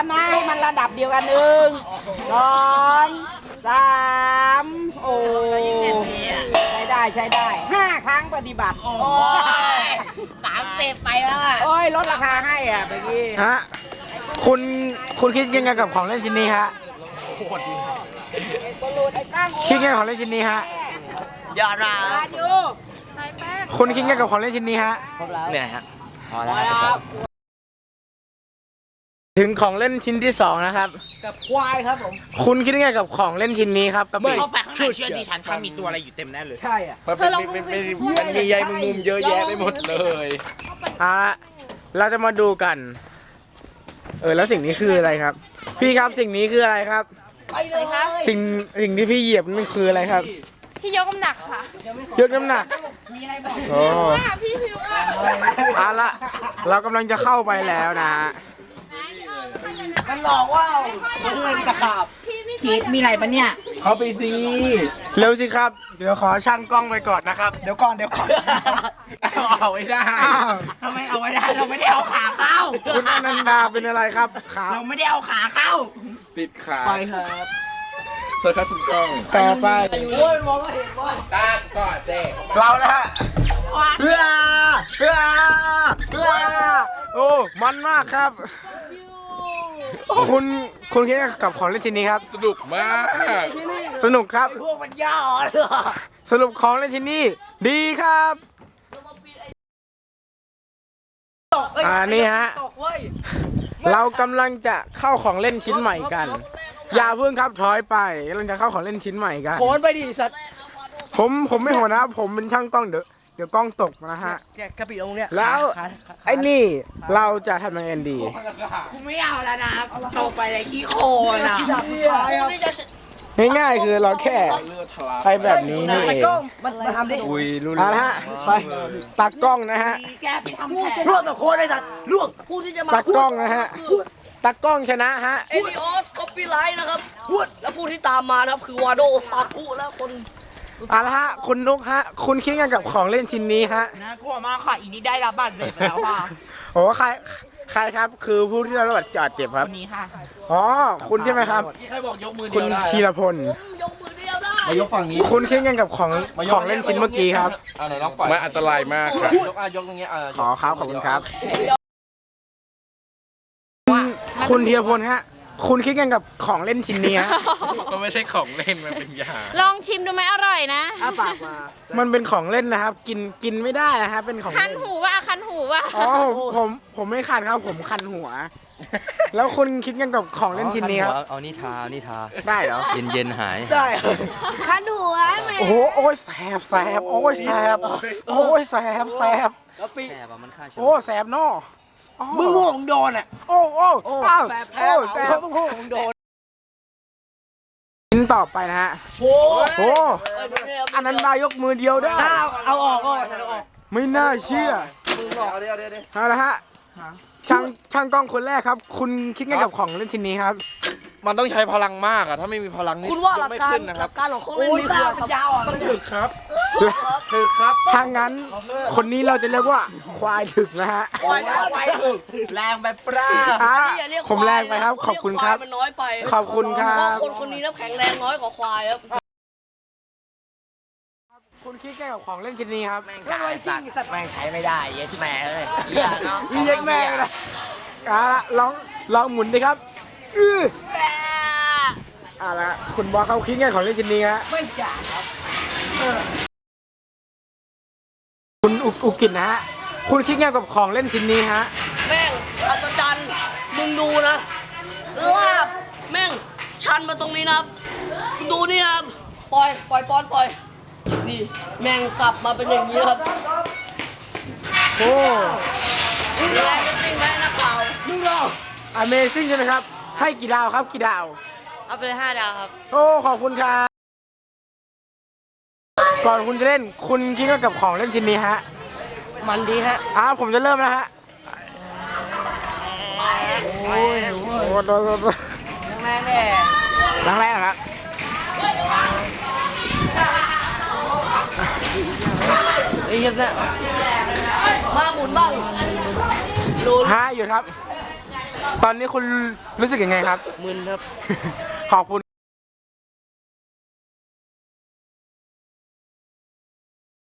ามนะให้มันระดับเดียวกันหนึ่งสองสามโอ้ใช้ได้ใช้ได้ห้าครั้งปฏิบัติสามเต็ไปแล้วอะโอ้ยลดราคาให้อะเมื่อกี้ฮะคุณคุณคิดยังไงกับของเล่นชิ้นนี้ฮะไอ้บอลลูนไอ้ตั้งโอ้คิดยังไงกับของเล่นชิ้นนี้ฮะยอดรามาดูคุณคิดยังไงกับของเล่นชิ้นนี้ฮะ เหนื่อยฮะพอแล้ว ถึงของเล่นชิ้นที่สองนะครับ กับควายครับผม คุณคิดยังไงกับของเล่นชิ้นนี้ครับกะปิเข้าไปข้างในเชื่อดิฉันข้างมีตัวอะไรอยู่เต็มแน่เลย ใช่อะเธอลองเป็นเป็นมันมีใยมุมเยอะแยะไปหมดเลยเอาละเราจะมาดูกัน เออแล้วสิ่งนี้คืออะไรครับ พี่ครับสิ่งนี้คืออะไรครับอะไรคะสิ่งสิ่งที่พี่เหยียบนั่นคืออะไรครับพี่ยกน้ำหนักค่ะยกน้ำหนักโอ้ ว่าพี่พี่ว่า เอาละเรากำลังจะเข้าไปแล้วนะ มันหลอกว่ามันเล่นตะขาบคิดมีอะไรปะเนี่ย เข้าไปสิเร็วสิครับ เดี๋ยวขอช่างกล้องไปก่อนนะครับ เดี๋ยวก่อนเดี๋ยวก่อนเอาไว้ได้ทำไมเอาไว้ได้เราไม่ได้เอาขาเข้า คุณอนันดาเป็นอะไรครับขาเราไม่ได้เอาขาเข้าปิดขาไปครับเชิญครับคุณกล้องต่อไปตั้งก่อนเจ๊เรานะฮะเพื่อเพื่อเพื่อโอ้มันมากครับ คุณคุณคิดยังไงกับของเล่นชิ้นนี้ครับ สนุกมาก สนุกครับ พวกมันย่อเลยสรุปของเล่นชิ้นนี้ ดีครับอ่านี่ฮะ ตกเว้ยเรากำลังจะเข้าของเล่นชิ้นใหม่กัน อย่าเพิ่งครับถอยไปกำลังจะเข้าของเล่นชิ้นใหม่กัน โหนไปดิสัตว์ผมผมไม่โหดนะครับผมเป็นช่างกล้องเดี๋ยวเดี๋ยวกล้องตกนะฮะ เนี่ยกระปิตรงเนี้ยแล้วขาขาไอ้นี่เราจะทำยังไงดี กูไม่เอาแล้วนะตกไปเลยขี้โคลนอะง่ายๆคือเราแค่เลือดทะลักไปแบบนี้นี่เองมันมาทำดิอุ้ยรุนเอาละฮะไปตากล้องนะฮะแกไปทำแผลลวกตะโคนเลยสัตว์ลวกผู้ที่จะมาตากล้องนะฮะตากล้องชนะฮะ เอลิออสก็ปีไลท์นะครับ และผู้ที่ตามมานะครับ คือวาโดซากุและคน เอาละฮะ คุณนุกฮะ คุณคิดยังไงกับของเล่นชิ้นนี้ฮะน่ากลัวมากค่ะอีนี้ได้รับบาดเจ็บแล้วค่ะโอ้ใครใครครับ คือผู้ที่ได้รับบาดเจ็บครับคนนี้ค่ะอ๋อ คุณใช่ไหมครับใครบอกยกมือคุเดีณยวได้ธีรพล ยกมือเดียวได้มายกฝั่งนี้คุณคิดยังไงกับของของเล่นชิ้นเมื่อกี้ครับ อ่าไหนลองปล่อยมันอันตรายมากครับ ยกอะยกตรงเนี้ยอะขอครับขอบคุณครับ คุณคุณธีรพลฮะ คุณคิดยังไงกับของเล่นชิ้นนี้ฮะมันไม่ใช่ของเล่นมันเป็นยาลองชิมดูไหมอร่อยนะ อ้าปากมามันเป็นของเล่นนะครับ กินกินไม่ได้นะครับเป็นของคันเล่นหูว่ะคันหูว่ะอ๋อผมผมผมไม่คันครับผมคันหัว แล้วคุณคิดยังกับของเล่นชิ้นนี้ครับเอานี่ทาเอานี่ทา ได้เหรอเย็นเย็นๆหาย ได้คันหัวแม่โอ้โหโอ้ยแสบแสบโอ้ยแสบโอ้ยแสบแสบแสบอะมันฆ่าเชื้โอ้แสบเนอะอ๋อ มึงโง่ของโดนอะโอ้โอ้อ้าวแสบแทโอ้นแสบมึงโง่ของโดนชิ้นต่อไปนะฮะโอ้โอ้อันนั้นนายกมือเดียวได้เอาเอาออกก่อนเอาออกไม่น่าเชื่อมึงหลอกเดี๋ยวเดี๋ยวเดี๋ยวเอาละฮะช่างช่างกล้องคนแรกครับ คุณคิดไงกับของเล่นชิ้นนี้ครับ มันต้องใช้พลังมากอะถ้าไม่มีพลังนี่คุณว่าหลักไม่การขึ้นนะหครัลับกการของเครื่องเล่นโอ้ยนี่คือตาอะไรครับยาวอะ ถึกครับถึกครับถ้างั้น คนนี้เราจะเรียกว่าควายถึกนะฮะโอ้ยไปถึกแรงแบบปลาอะอย่าเรียกผมแรงไปครับวายนะขอบคุณครับ เยกวายมันน้อยไปขอบคุณครัเพราะบ คนคนนี้น้ำแข็งแรงน้อยกว่าควายครับ คุณคิดไงกับของเล่นชิ้นนี้ครับแม่งกายสัตว์สัตว์แม่งใช้ไม่ได้เย็ดแม่เอ้ยเย็กแม่เลยอะลองลองหมุนดิครับอื้ออะละคุณบอกเขาคิดไงของเล่นชิ้นนี้ฮะไม่จ่าครับคุณ อุกอุกินนะฮะคุณคิดไงกับของเล่นชิ้นนี้ฮะแม่งอัศจรรย์มึงดูนะ ลาบแม่งชันมาตรงนี้นะครับคุณดูนี่นะครับปล่อยปล่อยปอนปล่อยนี่แม่งกลับมาเป็นอย่างนี้ครับโอ้แรงจริงไหมนักข่าว Amazing ใช่ไหมครับ ให้กี่ดาวครับกี่ดาว เอาไปเลยห้าดาวครับ โอ้ขอบคุณครับ ก่อนคุณจะเล่น คุณคิดว่ากับของเล่นชิ้นนี้ฮะ มันดีฮะอ่าผมจะเริ่มแล้วฮะโอ้ยโอ้โหโดนโดนโดนแม่แน่ครั้งแรกครับไอ้เหี้ยแน่มาหมุนบ้างดูห้าอยู่ครับ ตอนนี้คุณรู้สึกยังไงครับ มึนครับ ขอบคุณ